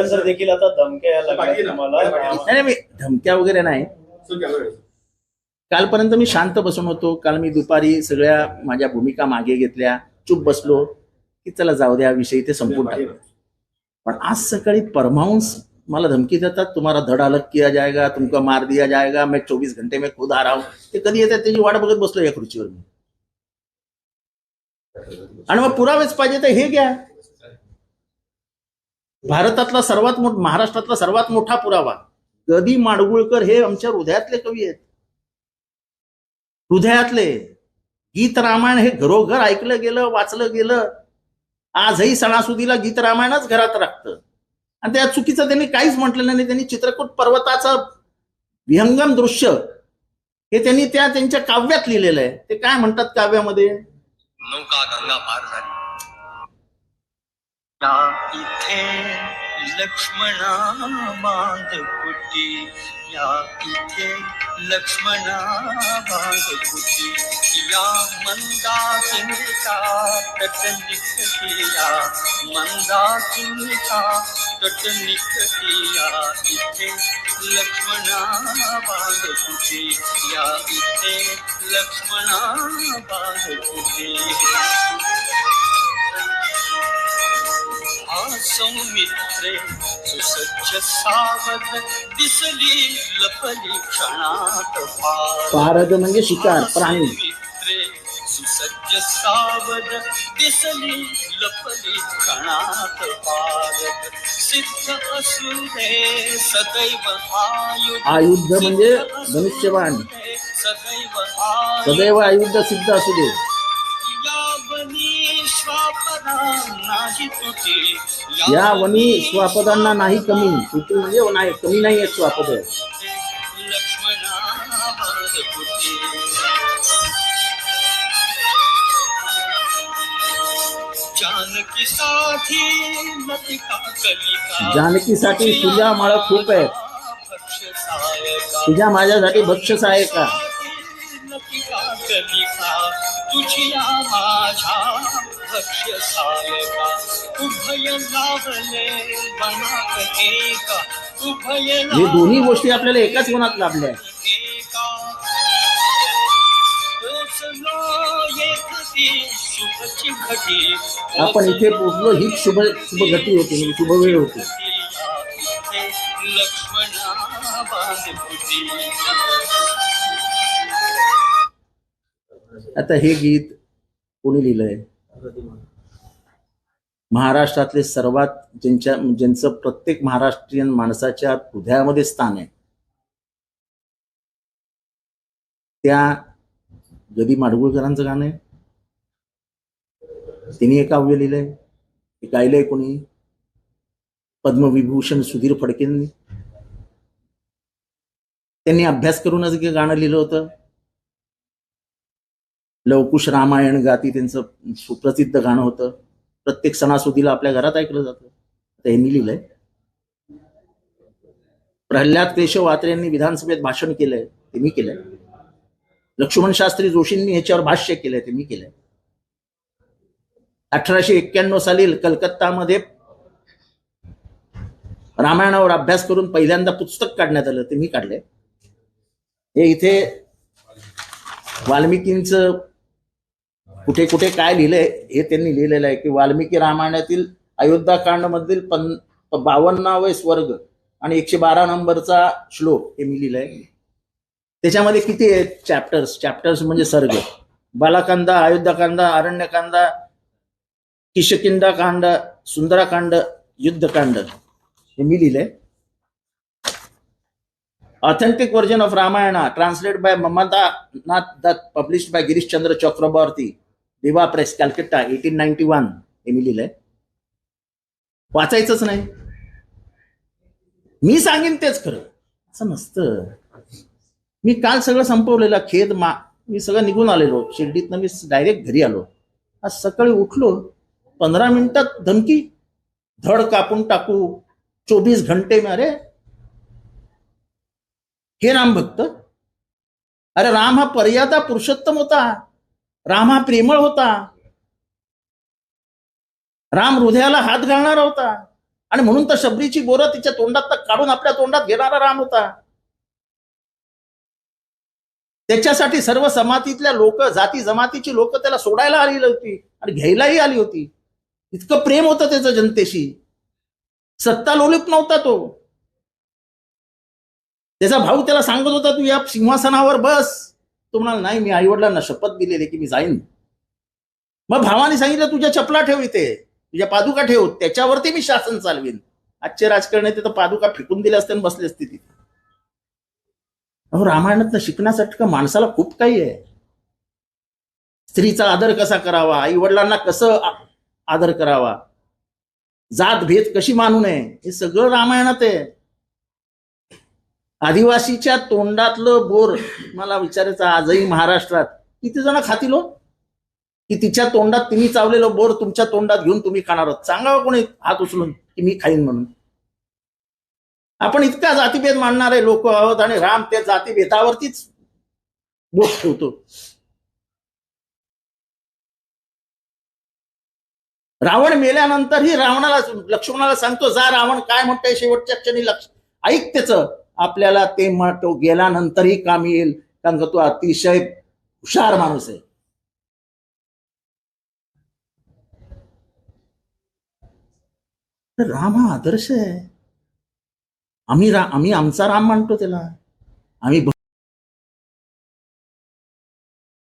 Sir देखील आता धमक्या यायला लागल्या बाकी आहे ना? तुम्हाला. बाकी आहे. रामा- नाही नाही, मी धमक्या वगैरे नाही. कालपर्यंत मी शांत बसून होतो. काल मी दुपारी सगळ्या माझ्या भूमिका मागे घेतल्या. चूप बसलो की चला जाऊ द्या विषयी ते संपून टाकलं पण आज सकाळी परमाऊन्स मला धमकी देतात तुम्हाला धड अलग किया जाएगा तुमका मार दिया जाएगा मैं चोवीस घंटे में खुद आ रहा हूं. ते कधी येतात? त्याची वाट बघत बसलो या खुर्चीवर मी. आणि मग पुरावेच पाहिजे तर हे घ्या. भारतातला सर्वात मोठ महाराष्ट्रातला सर्वात मोठा पुरावा. गदी माडगुळकर हे आमच्या हृदयातले कवी आहेत. हृदयातले. गीत रामायण हे घरोघर ऐकलं गेलं वाचलं गेलं. आजही सणासुदीला गीत रामायणच घरात राखतं. आणि त्या चुकीचं त्यांनी काहीच म्हटलेलं नाही. त्यांनी चित्रकूट पर्वताचं विहंगम दृश्य हे त्यांनी त्या त्यांच्या काव्यात लिहिलेलं आहे. ते काय म्हणतात काव्यामध्ये? नौका गंगा पार झाली. इथे लक्ष्मणा बांध कुटी या इथे लक्ष्मणा बांध कुटी या मंदाकिनीचा तट निकटी मंदा मंदाकिनीचा तट निकटी इथे लक्ष्मणा बांध कुटी या इथे लक्ष्मणा बांध कुटी। सौमित्रे सुसज्ज सावध दिसली लपली क्षणात पारद म्हणजे शिकार प्राणी. सौमित्रे सुसज्ज सावध दिसली लपली क्षणात फार सिद्ध असू दे सदैव आयुध. आयुध म्हणजे धनुष्यबाण. सदैव आयुध. सदैव आयुध सिद्ध असू दे. या वनी स्वापदांना नाही कमी तुटी म्हणजे नाही कमी नाही आहेत स्वापद. जानकीसाठी तुझ्या माळ खूप आहेत. तुझ्या माझ्यासाठी भक्ष आहे का? तुझिया माझ्या भक्ष सायका उभय लावले बनात एका उभय हे दोन्ही गोष्टी आपल्याला एकाच मनात लाभल्या? घटी आपण इथे पोहोचलो ही शुभ शुभ घटी होती, म्हणजे शुभ वेळ होती. आता हे गीत कोणी लिहिलंय? महाराष्ट्रातले सर्वात ज्यांच्या ज्यांचं प्रत्येक महाराष्ट्रीयन माणसाच्या हृदयामध्ये स्थान आहे त्या गदी माडगुळकरांचं गाणं आहे. तिने एक काव्य लिहिलंय ते गायलंय कोणी? पद्मविभूषण सुधीर फडकेंनी. त्यांनी अभ्यास करूनच हे गाणं लिहिलं होतं. लवकुश रामायण गाती त्यांचं सुप्रसिद्ध गाणं होतं. प्रत्येक सणासुदीला आपल्या घरात ऐकलं जातं. आता यांनी लिहिलंय. प्रल्हाद केशव वात्रे यांनी विधानसभेत भाषण केलंय ते मी केलंय. लक्ष्मण शास्त्री जोशींनी ह्याच्यावर भाष्य केलंय ते मी केलंय. अठराशे एक्क्याण्णव साली कलकत्तामध्ये रामायणावर अभ्यास करून पहिल्यांदा पुस्तक काढण्यात आलं ते मी काढलंय. हे इथे वाल्मिकींचं कुठे कुठे काय लिहिलंय हे त्यांनी लिहिलेलं आहे की वाल्मिकी रामायणातील अयोध्याकांड मधील पन बावन्नावे स्वर्ग आणि एकशे बारा नंबरचा श्लोक हे मी लिहिलंय. त्याच्यामध्ये किती आहेत चॅप्टर्स चॅप्टर्स म्हणजे सर्ग. बालाकांदा अयोध्याकांदा अरण्यकांदा किशकिंदा कांड सुंदराकांड युद्धकांड. हे मी लिहिलंय. Authentic version of Ramayana translate by Mamata Nath Dutt publish by Girishchandra Chakravarti दिवा press Calcutta eighteen ninety one हे मी लिहिलंय. वाचायचंच नाही. मी सांगेन तेच खरं. असं नसतं. मी काल सगळं संपवलेलं खेद मा मी सगळं निघून आलेलो. शिर्डीतनं मी डायरेक्ट घरी आलो. आज सकाळी उठलो पंधरा मिनिटात धमकी धड कापून टाकू चोवीस घंटे में अरे हे राम भक्त. अरे राम हा पर्यादा पुरुषोत्तम होता. राम हा प्रेमळ होता. राम हृदयाला हात घालणारा होता. आणि म्हणून तर शबरीची बोरं तिच्या तोंडात काढून आपल्या तोंडात घेणारा राम होता. त्याच्यासाठी सर्व समातीतल्या लोक जाती जमातीची लोक त्याला सोडायला आलेली होती आणि घ्यायलाही आली होती. इतकं प्रेम होतं त्याचं जनतेशी. सत्ता लोलीप नव्हता तो. त्याचा भाऊ त्याला सांगत होता तू या सिंहासनावर बस. तो म्हणाला नाही मी आईवडिलांना शपथ दिलेली की मी जाईन. मग भावाने सांगितलं तुझ्या चपला ठेव इथे तुझ्या पादुका ठेव त्याच्यावरती मी शासन चालवीन. आजचे राजकारणी तर पादुका फेकून दिले असते आणि बसले असते तिथे. अहो रामायणात शिकण्यासाठी का माणसाला खूप काही आहे. स्त्रीचा आदर कसा करावा? आई वडिलांना कसं आदर करावा? जात भेद कशी मानू नये? हे सगळं रामायणात आहे. आदिवासीच्या तोंडातलं बोर मला विचारायचं आजही महाराष्ट्रात. किती जण खातील हो? की तिच्या तोंडात तिने चावलेलं बोर तुमच्या तोंडात घेऊन तुम्ही खाणार आहोत? सांगावं हो कोणी हात उचलून की मी खाईन म्हणून. आपण इतका जातीभेद मानणारे लोक आहोत आणि राम त्या जातीभेदावरतीच बोट ठेवतो. रावण मेल्यानंतरही रावणाला लक्ष्मणाला सांगतो जा रावण काय म्हणतंय शेवटच्या क्षणी? लक्ष ऐक त्याचं. आपल्याला ते म- तो गेल्यानंतरही काम येईल कारण का तो अतिशय हुशार माणूस आहे. तर राम हा आदर्श आहे. आम्ही रा आम्ही आमचा राम मानतो त्याला. आम्ही